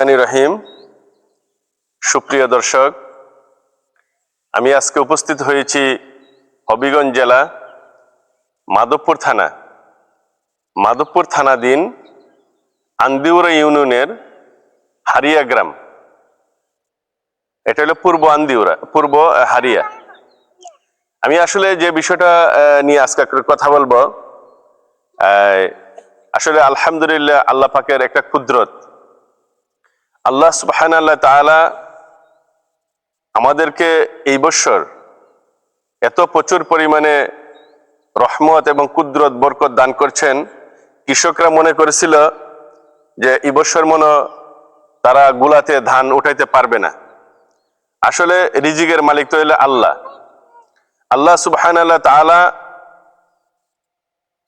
রহিম। সুপ্রিয় দর্শক, আমি আজকে উপস্থিত হয়েছি হবিগঞ্জ জেলা মাধবপুর থানা। মাধবপুর থানাধীন আন্দিউরা ইউনিয়নের হারিয়া গ্রাম। এটা হলো পূর্ব আন্দিউরা, পূর্ব হারিয়া। আমি আসলে যে বিষয়টা নিয়ে আজকে কথা বলব আসলে আলহামদুলিল্লাহ আল্লাহ পাকের একটা কুদরত আল্লাহ সুবহান আল্লাহ তাআলা আমাদেরকে এই বছর এত প্রচুর পরিমাণে রহমত এবং কুদরত, বরকত দান করছেন। কৃষকরা মনে করেছিল যে এই বছর মনে তারা গুলাতে ধান উঠাইতে পারবে না। আসলে রিজিকের মালিক তো হইলে আল্লাহ। আল্লাহ সুবহান আল্লাহ তাআলা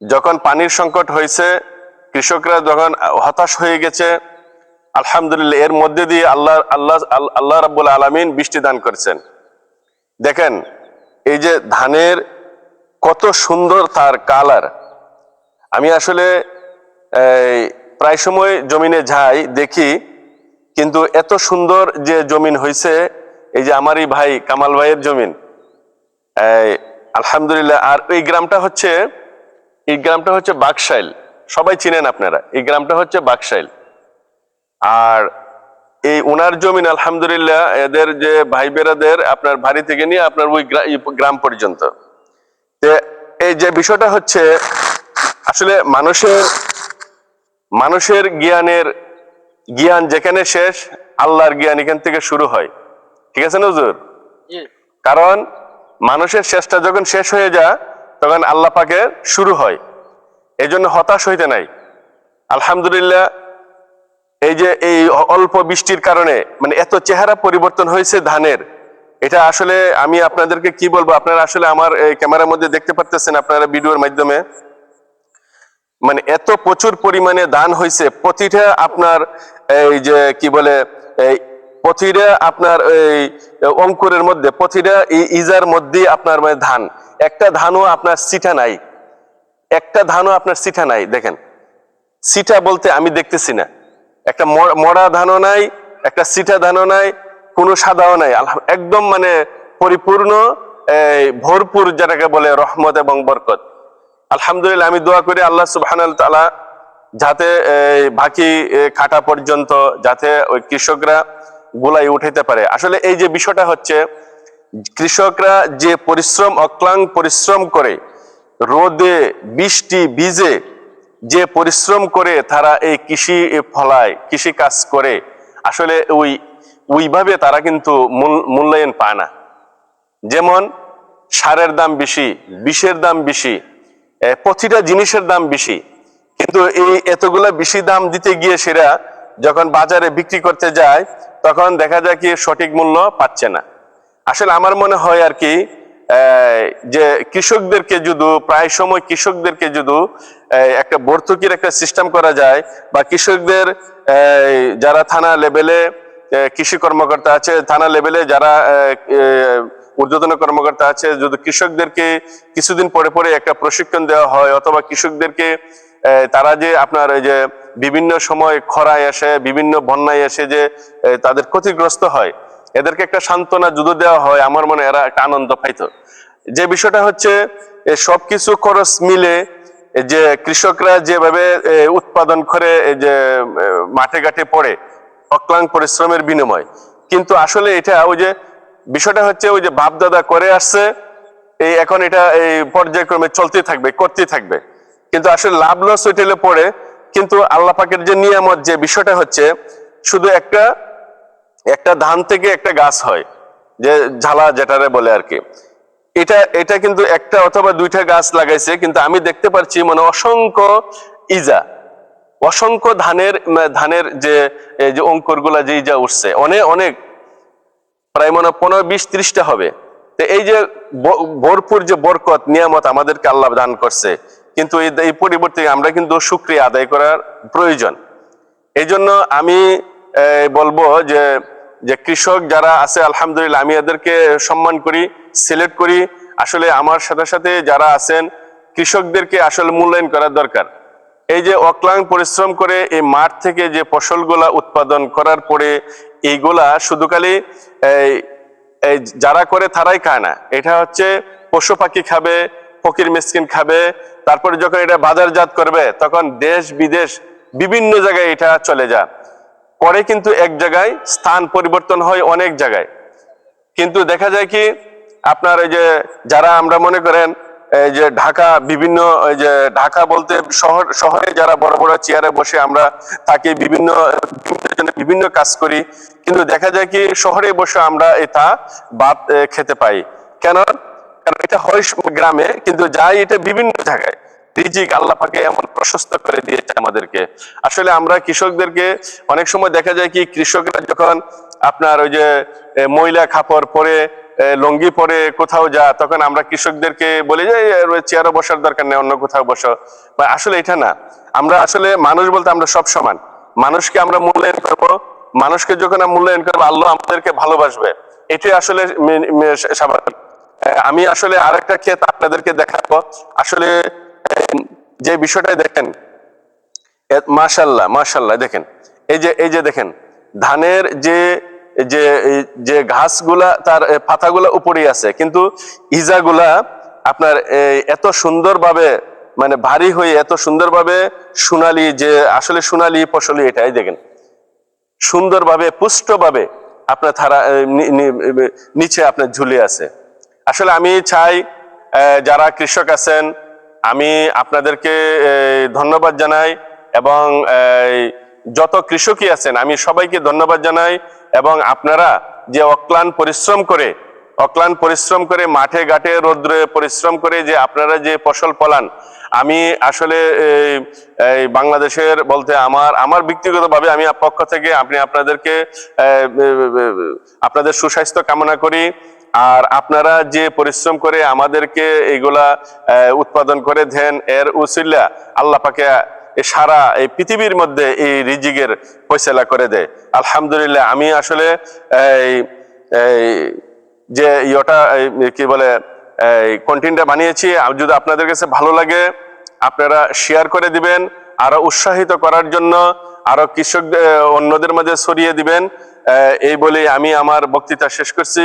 যখন পানির সংকট হয়েছে কৃষকরা যখন হতাশ হয়ে গেছে আলহামদুলিল্লাহ, এর মধ্যে দিয়ে আল্লাহ আল্লাহ আল- আল্লাহ রাব্বুল আলামিন বৃষ্টি দান করেছেন। দেখেন, এই যে ধানের কত সুন্দর তার কালার। আমি আসলে প্রায় সময় জমিনে যাই, দেখি, কিন্তু এত সুন্দর যে জমিন হয়েছে এই যে আমারই ভাই কামাল ভাইয়ের জমিন। আলহামদুলিল্লাহ, আর এই গ্রামটা হচ্ছে, এই গ্রামটা হচ্ছে বাকশাইল। সবাই চিনেন আপনারা, এই গ্রামটা হচ্ছে বাকশাইল। আর এই ওনার জমিন আলহামদুলিল্লাহ এদের যে ভাই বেরাদের আপনার বাড়ি থেকে নিয়ে আপনার ওই গ্রা- গ্রাম পর্যন্ত। এই যে বিষয়টা হচ্ছে আসলে মানুষের মানুষের জ্ঞানের জ্ঞান যেখানে শেষ আল্লাহর জ্ঞান এখান থেকে শুরু হয়। ঠিক আছে না হুজুর? কারণ মানুষের শেষটা যখন শেষ হয়ে যায় তখন আল্লাহ পাকের শুরু হয়। এই জন্য হতাশ হইতে নাই। আলহামদুলিল্লাহ এই যে এই অল্প বৃষ্টির কারণে মানে এত চেহারা পরিবর্তন হয়েছে ধানের, এটা আসলে আমি আপনাদেরকে কি বলব? আপনারা আসলে আমার এই ক্যামেরার মধ্যে দেখতে পারতেছেন আপনারা ভিডিওর মাধ্যমে। মানে এত প্রচুর পরিমাণে দান হয়েছে, প্রতিটা আপনার এই যে কি বলে, এই প্রতিটা আপনার এই অঙ্কুরের মধ্যে, প্রতিটা ইজার মধ্যে আপনার মানে ধান। একটা ধানও আপনার সিটা নাই। একটা ধানও আপনার সিটা নাই, দেখেন। সিটা বলতে আমি দেখতেছি না। একটা মরা ধানও নাই একটা সিটা ধানও নাই কোনো সাদাও নাই। একদম মানে পরিপূর্ণ এই, ভরপুর যেটাকে বলে রহমত এবং বরকত। আলহামদুলিল্লাহ আমি দোয়া করি আল্লাহ সুবহান তাআলা যাতে এই, বাকি কাটা পর্যন্ত যাতে ওই কৃষকরা গোলাই উঠাইতে পারে। আসলে এই যে বিষয়টা হচ্ছে কৃষকরা যে পরিশ্রম অক্লাং পরিশ্রম করে রোদে বৃষ্টি ভিজে যে পরিশ্রম করে তারা এই কৃষি ফলায়, কৃষি কাজ করে, আসলে ওই, ওইভাবে তারা কিন্তু মূল্যায়ন পায় না। যেমন, সারের দাম বেশি, বিষের দাম বেশি প্রতিটা জিনিসের দাম বেশি। কিন্তু এই এতগুলা বেশি দাম দিতে গিয়ে সেরা যখন বাজারে বিক্রি করতে যায়, তখন দেখা যায় কি সঠিক মূল্য পাচ্ছে না। আসলে আমার মনে হয় আর কি যে কৃষকদেরকে যদি, প্রায় সময় কৃষকদেরকে যদি একটা ভর্তুকির একটা সিস্টেম করা যায় বা কৃষকদের যারা থানা লেভেলে কৃষি কর্মকর্তা আছে, থানা লেভেলে যারা ঊর্ধ্বতন কর্মকর্তা আছে, যদি কৃষকদেরকে কিছুদিন পরে পরে একটা প্রশিক্ষণ দেওয়া হয় অথবা কৃষকদেরকে তারা যে আপনার এই যে বিভিন্ন সময় খরায় আসে, বিভিন্ন বন্যায় এসে যে তাদের ক্ষতিগ্রস্ত হয় এদেরকে একটা সান্ত্বনা যুদ্ধ দেওয়া হয়, আমার মনে এরা একটা আনন্দ পাইতো। যে বিষয়টা হচ্ছে সবকিছু খরচ মিলে যে কৃষকরা যেভাবে উৎপাদন করে যে মাঠে ঘাটে পড়ে অক্লাং পরিশ্রমের বিনিময়। কিন্তু আসলে এটা ওই যে, বিষয়টা হচ্ছে ওই যে বাপ দাদা করে আসছে, এই এখন এটা এই পর্যায়ক্রমে চলতে থাকবে করতে থাকবে। কিন্তু আসলে লাভ লস ওইটালে পড়ে, কিন্তু আল্লাহ পাকের যে নিয়ামত, যে বিষয়টা হচ্ছে, শুধু একটা একটা ধান থেকে একটা গাছ হয়, যে ঝালা যেটারে বলে আর কি। এটা এটা কিন্তু একটা অথবা দুইটা গাছ লাগাইছে, কিন্তু আমি দেখতে পাচ্ছি মানে অসংখ্য ইজা, অসংখ্য ধানের ধানের যে যে অঙ্কুরগুলা যে ইজা উঠছে অনেক অনেক, প্রায় মনে পনেরো বিশ ত্রিশটা হবে। তো এই যে ভরপুর যে বরকত, নিয়ামত আমাদেরকে আল্লাহ দান করছে, কিন্তু এই এই পরিবর্তে আমরা কিন্তু সুক্রিয়া আদায় করার প্রয়োজন। এই জন্য আমি বলব যে যে কৃষক যারা আছে, আলহামদুলিল্লাহ, আমি এদেরকে সম্মান করি সিলেক্ট করি। আসলে আমার সাথে সাথে যারা আছেন, কৃষকদেরকে আসলে মূল্যায়ন করা দরকার। এই যে অক্লান্ত পরিশ্রম করে এই মাঠ থেকে যে ফসলগুলা উৎপাদন করার পরে এইগুলা শুধু খালি যারা করে তারাই খায় না। এটা হচ্ছে পশু পাখি খাবে, ফকির মিসকিন খাবে, তারপরে যখন এটা বাজারজাত করবে, তখন দেশ বিদেশ বিভিন্ন জায়গায় এটা চলে যায়। পরে কিন্তু এক জায়গায় স্থান পরিবর্তন হয় অনেক জায়গায়। কিন্তু দেখা যায় কি, আপনার এই যে যারা আমরা মনে করেন, এই যে ঢাকা, বিভিন্ন, এই যে ঢাকা বলতে শহর, শহরে যারা বড় বড় চেয়ারে বসে আমরা থাকি বিভিন্ন বিভিন্ন কাজ করি। কিন্তু দেখা যায় কি, শহরে বসে আমরা এটা ভাত খেতে পাই। কেন? কারণ এটা হয় গ্রামে, কিন্তু যাই এটা বিভিন্ন জায়গায়। রিজিক আল্লাহ পাকে এমন প্রশস্ত করে দিয়েছে আমাদেরকে। আসলে আমরা কৃষকদেরকে অনেক সময় দেখা যায় কি, কৃষকরা যখন আপনার ওই যে ময়লা কাপড় পরে লুঙ্গি পরে কোথাও যা তখন আমরা কৃষকদেরকে বলি যে চেয়ারে বসার দরকার নেই, অন্য কোথাও বসো। বা আসলে এটা না। আমরা আসলে মানুষ বলতে আমরা সব সমান। মানুষকে আমরা মূল্যায়ন করব, মানুষকে যখন মূল্যায়ন করব, আল্লাহ আমাদেরকে ভালোবাসবে। এটাই আসলে স্বাভাবিক আমি আসলে আরেকটা ক্ষেত আপনাদেরকে দেখাবো। আসলে যে বিষয়টা দেখেন মাশাল্লাহ মাশাল্লাহ, দেখেন, এই যে এই যে দেখেন, ধানের যে যে যে ঘাসগুলা, তার পাতাগুলা উপরেই আছে, কিন্তু ইজাগুলা আপনার এত সুন্দরভাবে মানে ভারী হয়ে এত সুন্দরভাবে সোনালি যে, আসলে সোনালি ফসলি এটাই দেখেন, সুন্দরভাবে, পুষ্টভাবে আপনার থারা নিচে আপনার ঝুলে আছে। আসলে আমি চাই যারা কৃষক আছেন আমি আপনাদেরকে ধন্যবাদ জানাই এবং যত কৃষকই আছেন আমি সবাইকে ধন্যবাদ জানাই এবং আপনারা যে অক্লান পরিশ্রম করে অক্লান পরিশ্রম করে মাঠে ঘাটে রৌদ্রে পরিশ্রম করে যে আপনারা যে ফসল ফলান আমি আসলে এই, বাংলাদেশের বলতে আমার আমার ব্যক্তিগতভাবে আমি পক্ষ থেকে আপনি আপনাদেরকে আপনাদের সুস্বাস্থ্য কামনা করি। আর আপনারা যে পরিশ্রম করে আমাদেরকে এগুলা উৎপাদন করে দেন, এর উসিল্লা আল্লাহ পাকে সারা এই পৃথিবীর মধ্যে এই রিজিকের ফয়সলা করে দেয়। আলহামদুলিল্লাহ, আমি আসলে এই যে ইয়টা কি বলে, এই কন্টেন্টটা বানিয়েছি যদি আপনাদের কাছে ভালো লাগে, আপনারা শেয়ার করে দিবেন, আরও উৎসাহিত করার জন্য, আরও কৃষক অন্যদের মাঝে ছড়িয়ে দিবেন। এই বলে আমি আমার বক্তৃতা শেষ করছি।